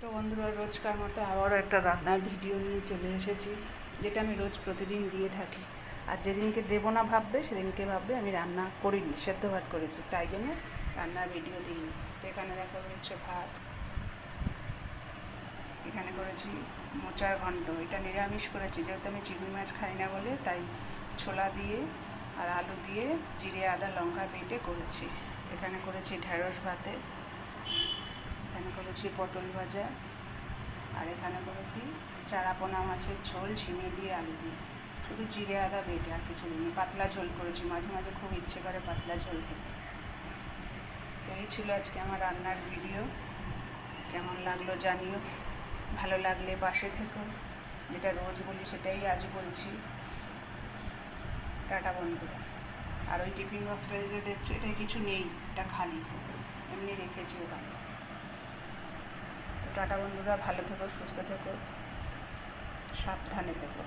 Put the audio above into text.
তো বন্ধুরা, রোজকার মতো আবারও একটা রান্নার ভিডিও নিয়ে চলে এসেছি, যেটা আমি রোজ প্রতিদিন দিয়ে থাকি। আর যেদিনকে দেবো না ভাববে, সেদিনকে ভাববে আমি রান্না করিনি, সেদ্ধ ভাত করেছি, তাই জন্য রান্নার ভিডিও দিইনি। তো এখানে দেখো হচ্ছে ভাত, এখানে করেছি মোচার ঘন্ট এটা নিরামিষ করেছি, যেহেতু আমি চিংড়ি মাছ খাই না বলে, তাই ছোলা দিয়ে আর আলু দিয়ে জিরে, আদা, লঙ্কা বেটে করেছি। এখানে করেছি ঢেঁড়স ভাতে করেছি পটল ভাজা। আর এখানে করেছি চারাপোনা মাছের ঝোল, ঝিঙে দিয়ে আলু দিয়ে। শুধু জিরে, আদা, বেটে আর কিছু নেই। পাতলা ঝোল করেছি, মাঝে মাঝে খুব ইচ্ছে করে পাতলা ঝোল খেতে। তো এই ছিল আজকে আমার রান্নার ভিডিও। কেমন লাগল জানিও। ভালো লাগলে পাশে থেকো। যেটা রোজ বলি সেটাই আজ বলছি। টাটা বন্ধুরা। আর ওই টিফিন বক্সটা যে দেখছ এটা কিছু নেই। এটা খালি। এমনি রেখেছি ওখানে। টাটা বন্ধুরা ভালো থেকো সুস্থ থেকো সাবধানে থেকো।